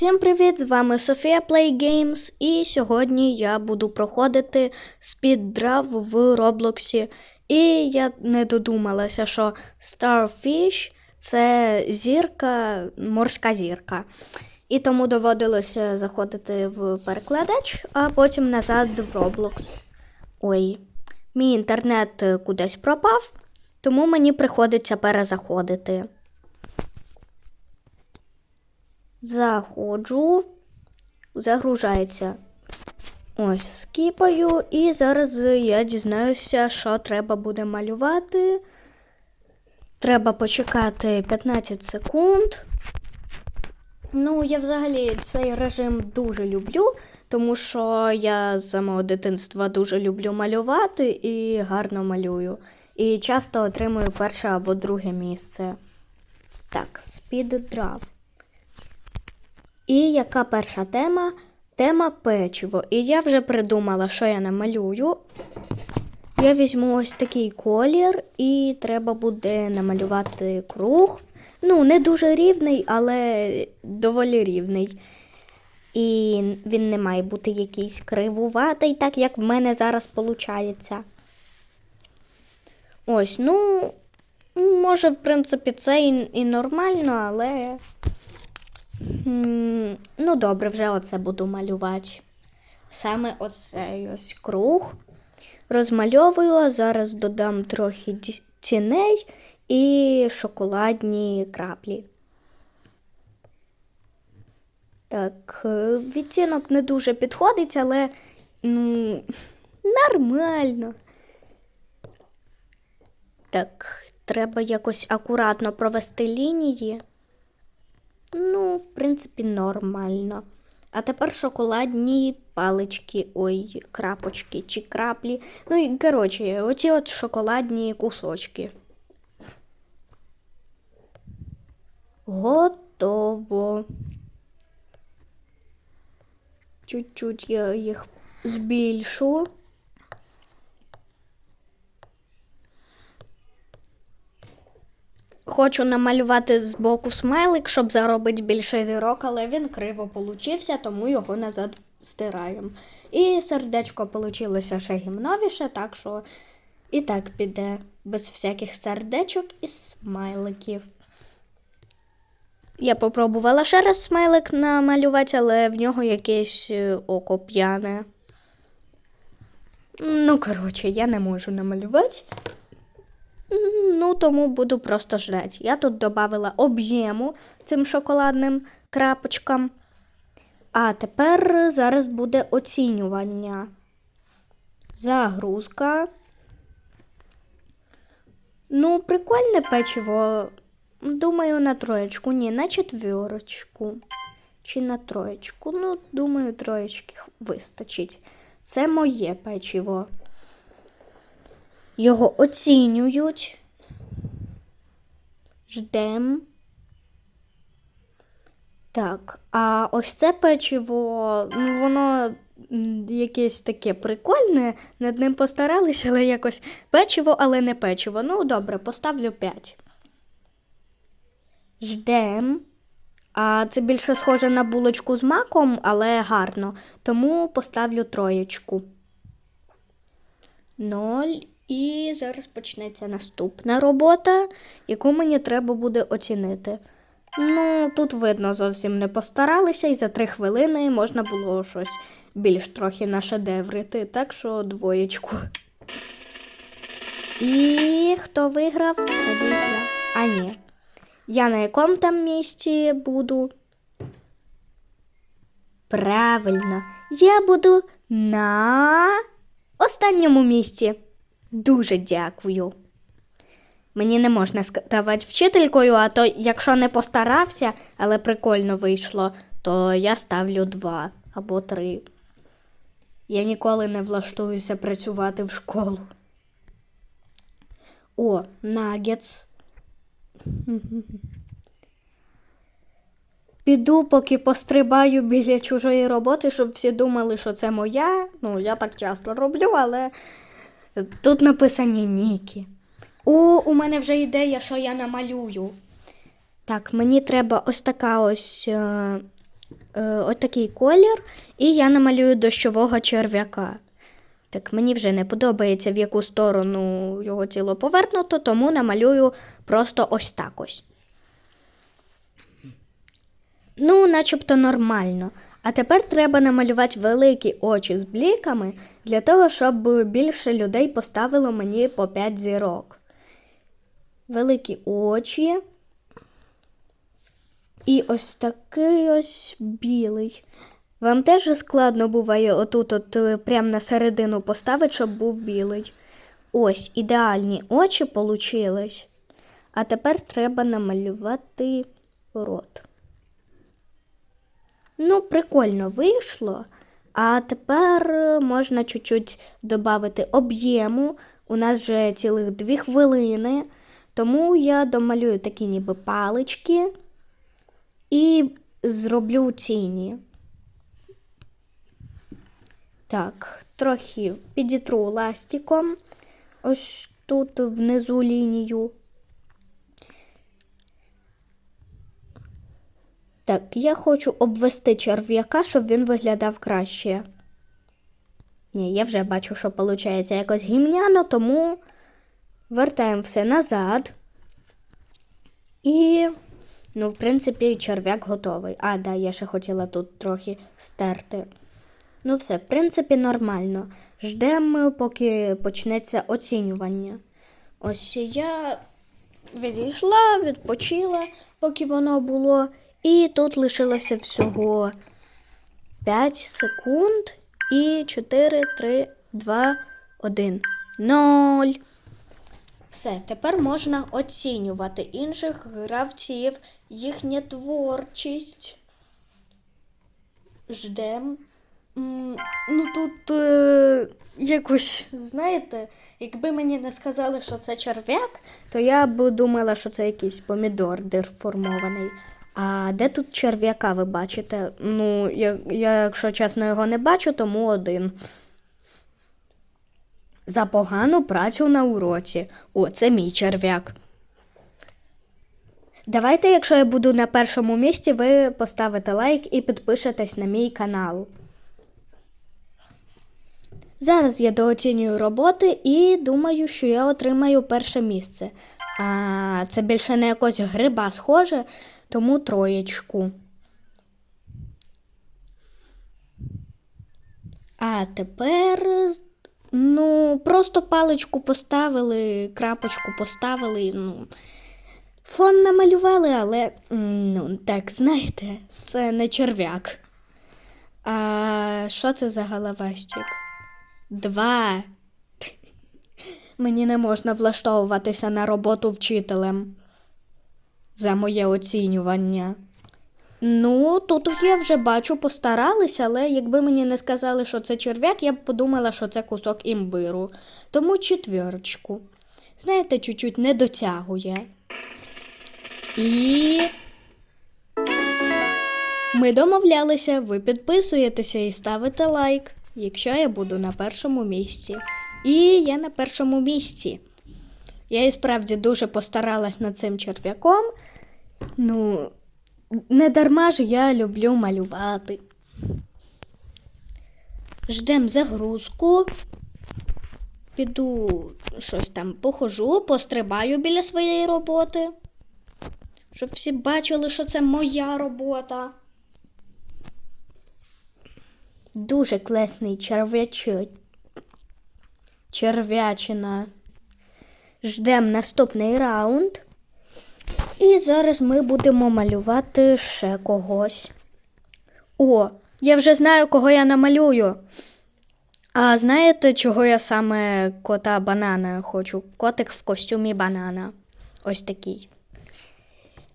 Всім привіт! З вами Софія Play Games, і сьогодні я буду проходити спіддрав в Роблоксі. І я не додумалася, що Starfish це зірка, морська зірка. І тому доводилося заходити в перекладач, а потім назад в Roblox. Ой, мій інтернет кудись пропав, тому мені приходиться перезаходити. Заходжу, загружається. Ось, скіпаю, і зараз я дізнаюся, що треба буде малювати. Треба почекати 15 секунд. Ну, я взагалі цей режим дуже люблю, тому що я з самого дитинства дуже люблю малювати і гарно малюю. І часто отримую перше або друге місце. Так, спіддрав. І яка перша тема? Тема печиво. І я вже придумала, що я намалюю. Я візьму ось такий колір, і треба буде намалювати круг. Ну, не дуже рівний, але доволі рівний. І він не має бути якийсь кривуватий, так як в мене зараз виходить. Ось, ну, може, в принципі, це і, і нормально, але. Ну, добре, вже оце буду малювати. Саме оцей ось круг. Розмальовую, а зараз додам трохи тіней і шоколадні краплі. Так, е, відтінок не дуже підходить, але ну, нормально. Так, треба якось акуратно провести лінії. Ну, в принципі, нормально. А тепер шоколадні палички, ой, крапочки чи краплі. Ну і коротше, оці от шоколадні кусочки. Готово. Чуть-чуть я їх збільшу. Хочу намалювати з боку смайлик, щоб заробити більше зірок, але він криво получився, тому його назад стираємо. І сердечко получилося ще гімновіше, так що і так піде без всяких сердечок і смайликів. Я попробувала ще раз смайлик намалювати, але в нього якесь е, око п'яне. Ну, коротше, я не можу намалювати. Ну, тому буду просто ждати. Я тут додала об'єму цим шоколадним крапочкам. А тепер зараз буде оцінювання. Загрузка. Ну, прикольне печиво. Думаю, на троєчку. Ні, на четвірочку. Чи на троєчку. Ну, думаю, троєчки вистачить. Це моє печиво. Його оцінюють. Ждем. Так, а ось це печиво, ну, воно якесь таке прикольне. Над ним постаралися, але якось печиво, але не печиво. Ну, добре, поставлю 5. Ждем. А це більше схоже на булочку з маком, але гарно. Тому поставлю троєчку. Ноль. І зараз почнеться наступна робота, яку мені треба буде оцінити. Ну, тут видно, зовсім не постаралися, і за три хвилини можна було щось більш трохи нашедеврити, так що двоєчку. І хто виграв? Надіюсь. А ні. Я на якому там місці буду? Правильно, я буду на останньому місці. Дуже дякую. Мені не можна ставати вчителькою, а то якщо не постарався, але прикольно вийшло, то я ставлю два або три. Я ніколи не влаштуюся працювати в школу. О, нагетс. Піду, поки пострибаю біля чужої роботи, щоб всі думали, що це моя. Ну, я так часто роблю, але тут написані Нікі. О, у мене вже ідея, що я намалюю. Так, мені треба ось така ось е, е, ось колір, і я намалюю дощового черв'яка. Так, мені вже не подобається, в яку сторону його тіло повернуто, тому намалюю просто ось так ось. Ну, начебто нормально. А тепер треба намалювати великі очі з бліками для того, щоб більше людей поставило мені по 5 зірок. Великі очі. І ось такий ось білий. Вам теж складно буває отут, от е, прям на середину поставити, щоб був білий. Ось ідеальні очі получились. А тепер треба намалювати рот. Ну, прикольно вийшло. А тепер е, можна чуть-чуть додати об'єму. У нас вже цілих дві хвилини. Тому я домалюю такі ніби палички і зроблю тіні. Так, трохи підітру ластиком. Ось тут внизу лінію. Так, я хочу обвести черв'яка, щоб він виглядав краще. Ні, я вже бачу, що виходить якось гімняно, тому вертаємо все назад. І, ну, в принципі, черв'як готовий. А, да, я ще хотіла тут трохи стерти. Ну, все, в принципі, нормально. Ждемо, поки почнеться оцінювання. Ось я відійшла, відпочила, поки воно було. І тут лишилося всього 5 секунд. І 4, 3, 2, 1, 0. Все, тепер можна оцінювати інших гравців, їхню творчість. Ждем. Ну тут е, якось, знаєте, якби мені не сказали, що це черв'як, то я б думала, що це якийсь помідор деформований. А де тут черв'яка ви бачите? Ну, я, я, якщо чесно, його не бачу, тому один. За погану працю на уроці. О, це мій черв'як. Давайте, якщо я буду на першому місці, ви поставите лайк і підпишетесь на мій канал. Зараз я дооцінюю роботи і думаю, що я отримаю перше місце. А це більше на якось гриба схоже, тому троєчку. А тепер, ну, просто паличку поставили, крапочку поставили, ну. Фон намалювали, але, ну, так, знаєте, це не черв'як. А що це за головастик? Два. Мені не можна влаштовуватися на роботу вчителем за моє оцінювання. Ну, тут я вже бачу, постаралися, але якби мені не сказали, що це черв'як, я б подумала, що це кусок імбиру. Тому четвірочку. Знаєте, чуть-чуть не дотягує. І. Ми домовлялися, ви підписуєтеся і ставите лайк, якщо я буду на першому місці. І я на першому місці. Я і справді дуже постаралась над цим черв'яком. Ну, не дарма ж я люблю малювати. Ждем загрузку. Піду щось там похожу, пострибаю біля своєї роботи. Щоб всі бачили, що це моя робота. Дуже класний черв'ячок. Черв'ячина. Ждем наступний раунд. І зараз ми будемо малювати ще когось. О, я вже знаю, кого я намалюю. А знаєте, чого я саме кота банана хочу? Котик в костюмі банана. Ось такий.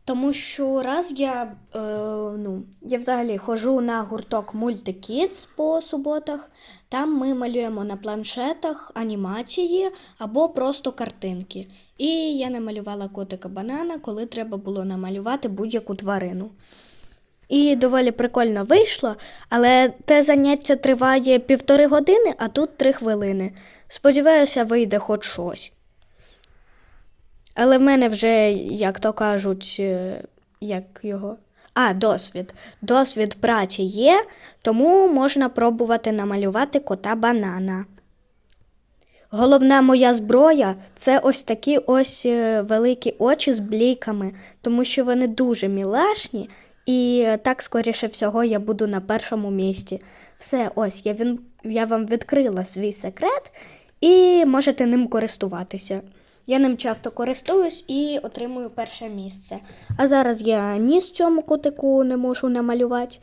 Тому що раз я, е, ну, я взагалі ходжу на гурток Multikids по суботах. Там ми малюємо на планшетах анімації або просто картинки. І я намалювала котика банана, коли треба було намалювати будь-яку тварину. І доволі прикольно вийшло, але те заняття триває півтори години, а тут три хвилини. Сподіваюся, вийде хоч щось. Але в мене вже, як то кажуть, е, як його, А, досвід. Досвід праці є, тому можна пробувати намалювати кота банана. Головна моя зброя це ось такі ось е, великі очі з бліками, тому що вони дуже мілашні, і е, так, скоріше всього, я буду на першому місці. Все, ось я, він, я вам відкрила свій секрет і можете ним користуватися. Я ним часто користуюсь і отримую перше місце. А зараз я ніс в цьому котику не можу намалювати,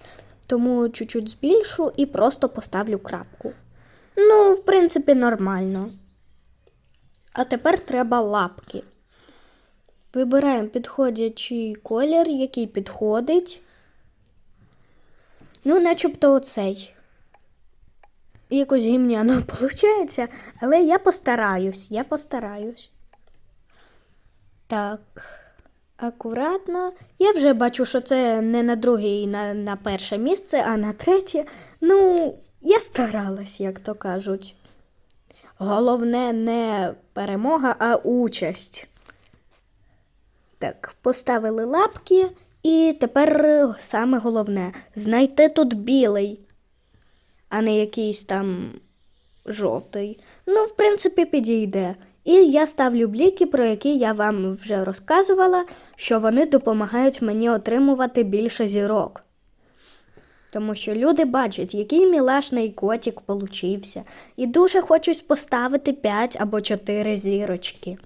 тому чуть-чуть збільшу і просто поставлю крапку. Ну, в принципі, нормально. А тепер треба лапки. Вибираємо підходячий колір, який підходить. Ну, начебто оцей. Якось гімняно виходить, але я постараюсь, я постараюсь. Так, акуратно. Я вже бачу, що це не на друге і на, на перше місце, а на третє. Ну, я старалась, як то кажуть. Головне не перемога, а участь. Так, поставили лапки, і тепер саме головне знайти тут білий, а не якийсь там жовтий. Ну, в принципі, підійде. І я ставлю бліки, про які я вам вже розказувала, що вони допомагають мені отримувати більше зірок. Тому що люди бачать, який мілашний котик получився, і дуже хочуть поставити 5 або 4 зірочки.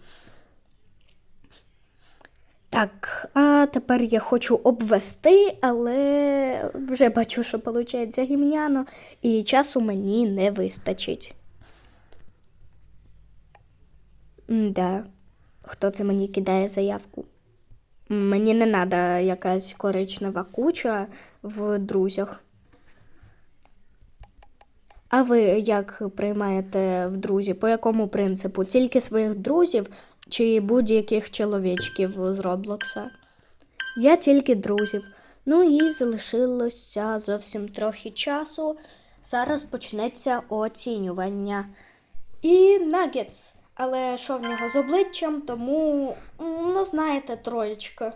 Так, а тепер я хочу обвести, але вже бачу, що виходить гімняно, і часу мені не вистачить. Да. Хто це мені кидає заявку? Мені не треба якась коричнева куча в друзях. А ви як приймаєте в друзі? По якому принципу? Тільки своїх друзів чи будь-яких чоловічків з Роблокса? Я тільки друзів. Ну і залишилося зовсім трохи часу. Зараз почнеться оцінювання. І нагетс. Але що в нього з обличчям, тому, ну, знаєте, троєчка.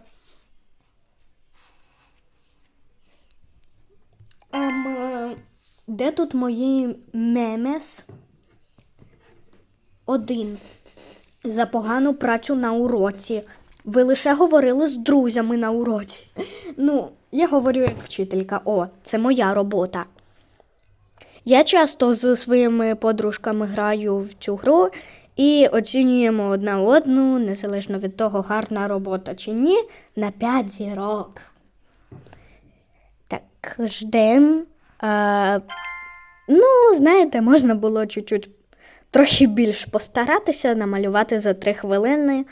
Ем, е, де тут мої мемес? Один. За погану працю на уроці. Ви лише говорили з друзями на уроці. Ну, я говорю як вчителька. О, це моя робота. Я часто з своїми подружками граю в цю гру і оцінюємо одна одну, незалежно від того, гарна робота чи ні, на 5 зірок. Так, ждем. А, ну, знаєте, можна було чуть-чуть трохи більш постаратися, намалювати за 3 хвилини.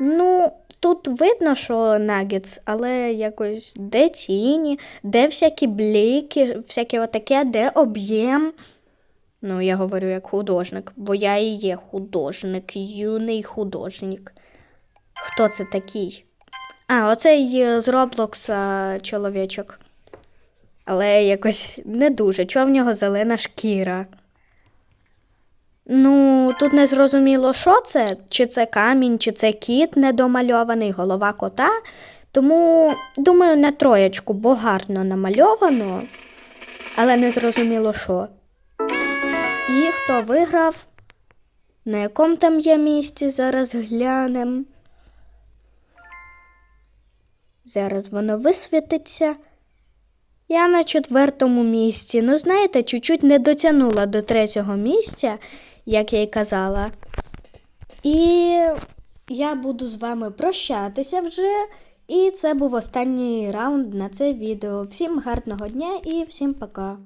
Ну, тут видно, що нагетс, але якось де тіні, де всякі бліки, всяке отаке, де об'єм. Ну, я говорю як художник, бо я і є художник, юний художник. Хто це такий? А, оцей е, з Роблокса чоловічок. Але якось не дуже. Чого в нього зелена шкіра? Ну, тут не зрозуміло, що це, чи це камінь, чи це кіт недомальований, голова кота. Тому, думаю, на троєчку, бо гарно намальовано, але не зрозуміло, що. І хто виграв? На якому там є місці, зараз глянем. Зараз воно висвітиться. Я на четвертому місці. Ну, знаєте, чуть-чуть не дотягнула до третього місця, як я й казала. І я буду з вами прощатися вже. І це був останній раунд на це відео. Всім гарного дня і всім пока.